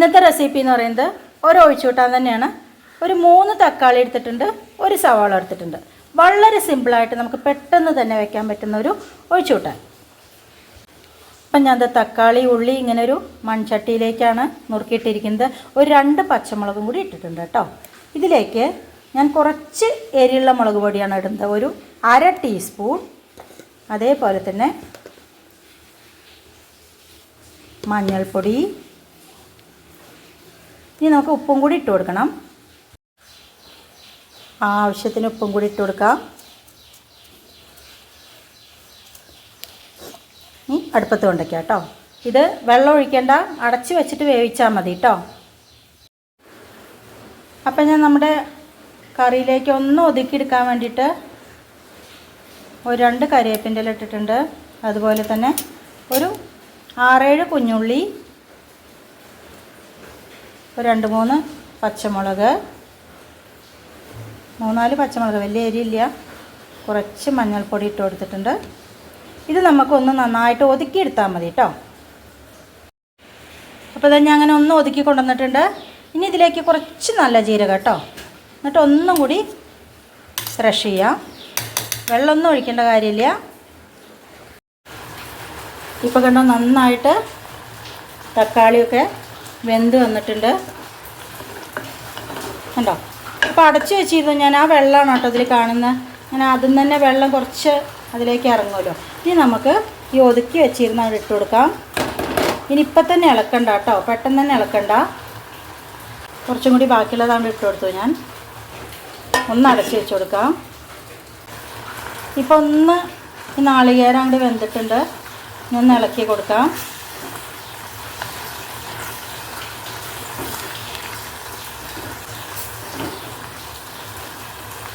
ഇന്നത്തെ റെസിപ്പി എന്ന് പറയുന്നത് ഒരു ഒഴിച്ചുകൂട്ടാൻ തന്നെയാണ്. ഒരു മൂന്ന് തക്കാളി എടുത്തിട്ടുണ്ട് ഒരു സവാള എടുത്തിട്ടുണ്ട്. വളരെ സിമ്പിളായിട്ട് നമുക്ക് പെട്ടെന്ന് തന്നെ വെക്കാൻ പറ്റുന്ന ഒരു ഒഴിച്ചുകൂട്ടാൻ. അപ്പം ഞാൻ തക്കാളി ഉള്ളി ഇങ്ങനെ ഒരു മൺചട്ടിയിലേക്കാണ് നുറുക്കിയിട്ടിരിക്കുന്നത്. ഒരു രണ്ട് പച്ചമുളകും കൂടി ഇട്ടിട്ടുണ്ട് കേട്ടോ. ഇതിലേക്ക് ഞാൻ കുറച്ച് എരിയുള്ള മുളക് പൊടിയാണ് ഇടുന്നത്. ഒരു അര ടീസ്പൂൺ അതേപോലെ തന്നെ മഞ്ഞൾപ്പൊടി ഇനി നമുക്ക് ഉപ്പും കൂടി ഇട്ട് കൊടുക്കണം. ആവശ്യത്തിന് ഉപ്പും കൂടി ഇട്ട് കൊടുക്കാം. ഇനി അടുപ്പത്ത് കൊണ്ടൊക്കെ കേട്ടോ. ഇത് വെള്ളം ഒഴിക്കേണ്ട അടച്ച് വെച്ചിട്ട് വേവിച്ചാൽ മതി കേട്ടോ. അപ്പം ഞാൻ നമ്മുടെ കറിയിലേക്ക് ഒന്ന് ഒതുക്കിയെടുക്കാൻ വേണ്ടിയിട്ട് ഒരു രണ്ട് കറിവേപ്പിന്റെ ഇട്ടിട്ടുണ്ട്. അതുപോലെ തന്നെ ഒരു ആറേഴ് കുഞ്ഞുള്ളി രണ്ട് മൂന്ന് പച്ചമുളക്. മൂന്നാൽ പച്ചമുളക്. വലിയ എരിയില്ല കുറച്ച് മഞ്ഞൾപ്പൊടി ഇട്ട് കൊടുത്തിട്ടുണ്ട്. ഇത് നമുക്കൊന്ന് നന്നായിട്ട് ഒതുക്കിയെടുത്താൽ മതി കേട്ടോ അപ്പോൾ ഇതാ ഞാൻ അങ്ങനെ ഒന്ന് ഒതുക്കി കൊണ്ടുവന്നിട്ടുണ്ട്. ഇനി ഇതിലേക്ക് കുറച്ച് നല്ല ജീരകം കേട്ടോ എന്നിട്ട് ഒന്നും കൂടി ക്രഷ് ചെയ്യാം. വെള്ളമൊന്നും ഒഴിക്കേണ്ട കാര്യമില്ല. ഇപ്പോൾ കണ്ടോ നന്നായിട്ട് തക്കാളിയൊക്കെ വെന്ത് വന്നിട്ടുണ്ട്. കണ്ടോ? അപ്പോൾ അടച്ചു വെച്ചിരുന്നു. ഞാൻ ആ വെള്ളമാണ് കേട്ടോ അതിൽ കാണുന്നത് ഞാൻ അതിൽ തന്നെ വെള്ളം കുറച്ച് അതിലേക്ക് ഇറങ്ങുമല്ലോ. ഇനി നമുക്ക് ഈ ഒതുക്കി വെച്ചിരുന്ന് അവിടെ ഇട്ട് കൊടുക്കാം. ഇനി ഇപ്പം തന്നെ ഇളക്കണ്ട കേട്ടോ. പെട്ടെന്ന് തന്നെ ഇളക്കണ്ട. കുറച്ചും കൂടി ബാക്കിയുള്ളത് അവിടെ ഇട്ട് കൊടുത്തു ഞാൻ. ഒന്ന് അടച്ചു വെച്ച് കൊടുക്കാം. ഇപ്പം ഒന്ന് നാളികേരം അങ്ങോട്ട് വെന്തിട്ടുണ്ട്. ഇനി ഒന്ന് ഇളക്കി കൊടുക്കാം.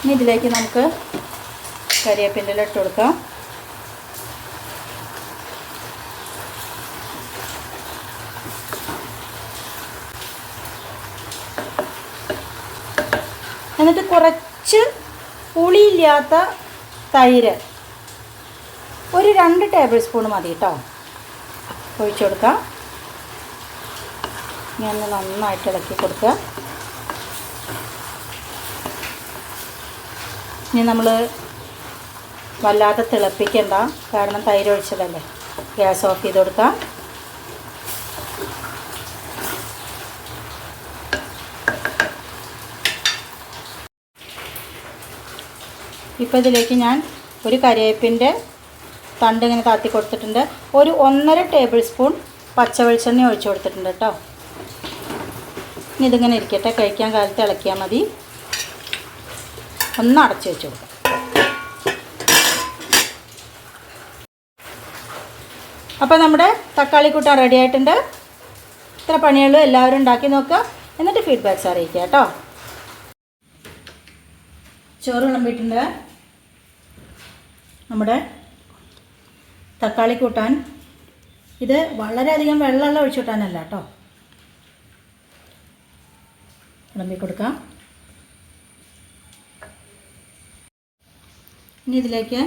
ഇനി ഇതിലേക്ക് നമുക്ക് കരിയേപ്പിന്റെ ഇട്ട് കൊടുക്കാം. എന്നിട്ട് കുറച്ച് പുളിയില്ലാത്ത തൈര്. ഒരു രണ്ട് ടേബിൾ സ്പൂൺ മതി കേട്ടോ ഒഴിച്ചു കൊടുക്കാം. ഞാൻ നന്നായിട്ട് ഇളക്കി കൊടുക്കുക. ഇനി നമ്മൾ വല്ലാതെ തിളപ്പിക്കണ്ട. കാരണം തൈര് ഒഴിച്ചതല്ലേ. ഗ്യാസ് ഓഫ് ചെയ്ത് കൊടുക്കാം. ഇപ്പോൾ ഇതിലേക്ക് ഞാൻ ഒരു കരിയേപ്പിന്റെ തണ്ട് ഇങ്ങനെ താത്തി കൊടുത്തിട്ടുണ്ട്. ഒരു ഒന്നര ടേബിൾ സ്പൂൺ പച്ച വെളിച്ചെണ്ണ ഒഴിച്ചു കൊടുത്തിട്ടുണ്ട് കേട്ടോ. ഇനി ഇതിങ്ങനെ ഇരിക്കട്ടെ. കഴിക്കാൻ കാലത്ത് ഇളക്കിയാൽ മതി. ഒന്ന് അടച്ചു വെച്ച് കൊടുക്കാം. അപ്പോൾ നമ്മുടെ തക്കാളി കൂട്ടാൻ റെഡി ആയിട്ടുണ്ട്. ഇത്ര പണിയുള്ളൂ എല്ലാവരും ഉണ്ടാക്കി നോക്കുക. എന്നിട്ട് ഫീഡ്ബാക്ക്സ് അറിയിക്കുക കേട്ടോ. ചോറ് വിളമ്പിയിട്ടുണ്ട്. നമ്മുടെ തക്കാളി കൂട്ടാൻ. ഇത് വളരെയധികം വെള്ളമുള്ള ഒഴിച്ചു കൂട്ടാനല്ല കേട്ടോ. വിളമ്പി കൊടുക്കാം. ഇനി ഇതിലേക്ക്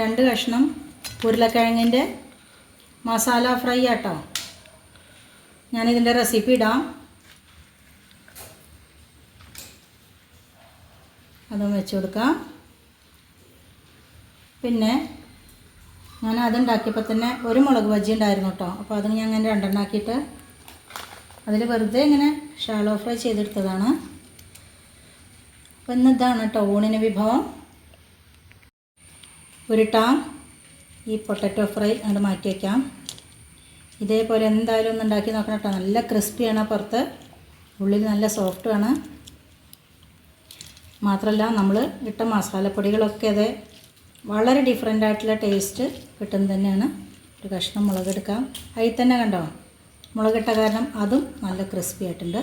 രണ്ട് കഷ്ണം ഉരുളക്കിഴങ്ങിന്റെ മസാല ഫ്രൈ ആട്ടോ. ഞാനിതിന്റെ റെസിപ്പി ഇടാം. അതും വെച്ച് കൊടുക്കാം. പിന്നെ ഞാൻ അതുണ്ടാക്കിയപ്പോൾ തന്നെ ഒരു മുളക് ബജ്ജി ഉണ്ടായിരുന്നു കേട്ടോ. അപ്പോൾ അതിന് ഞാൻ അങ്ങനെ രണ്ടെണ്ണാക്കിയിട്ട് അതിൽ വെറുതെ ഇങ്ങനെ ഷാലോ ഫ്രൈ ചെയ്തെടുത്തതാണ്. അപ്പോൾ ഇന്ന് ഇതാണ് കേട്ടോ വിഭവം. ഉരുട്ടാം ഈ പൊട്ടറ്റോ ഫ്രൈ അങ്ങോട്ട് മാറ്റി വയ്ക്കാം ഇതേപോലെ എന്തായാലും ഒന്ന് ഉണ്ടാക്കി നോക്കണം കേട്ടോ നല്ല ക്രിസ്പിയാണ് പുറത്ത് ഉള്ളിൽ നല്ല സോഫ്റ്റുമാണ്. മാത്രമല്ല നമ്മൾ ഇട്ട മസാലപ്പൊടികളൊക്കെ അത് വളരെ ഡിഫറെന്റ് ആയിട്ടുള്ള ടേസ്റ്റ് കിട്ടുന്നത് തന്നെയാണ്. ഒരു കഷ്ണം മുളകെടുക്കാം അതിൽ തന്നെ കണ്ടോ? മുളകിട്ട കാരണം അതും നല്ല ക്രിസ്പി ആയിട്ടുണ്ട്.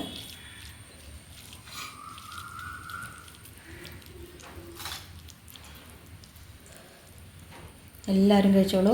എല്ലാവരും കഴിച്ചോളൂ.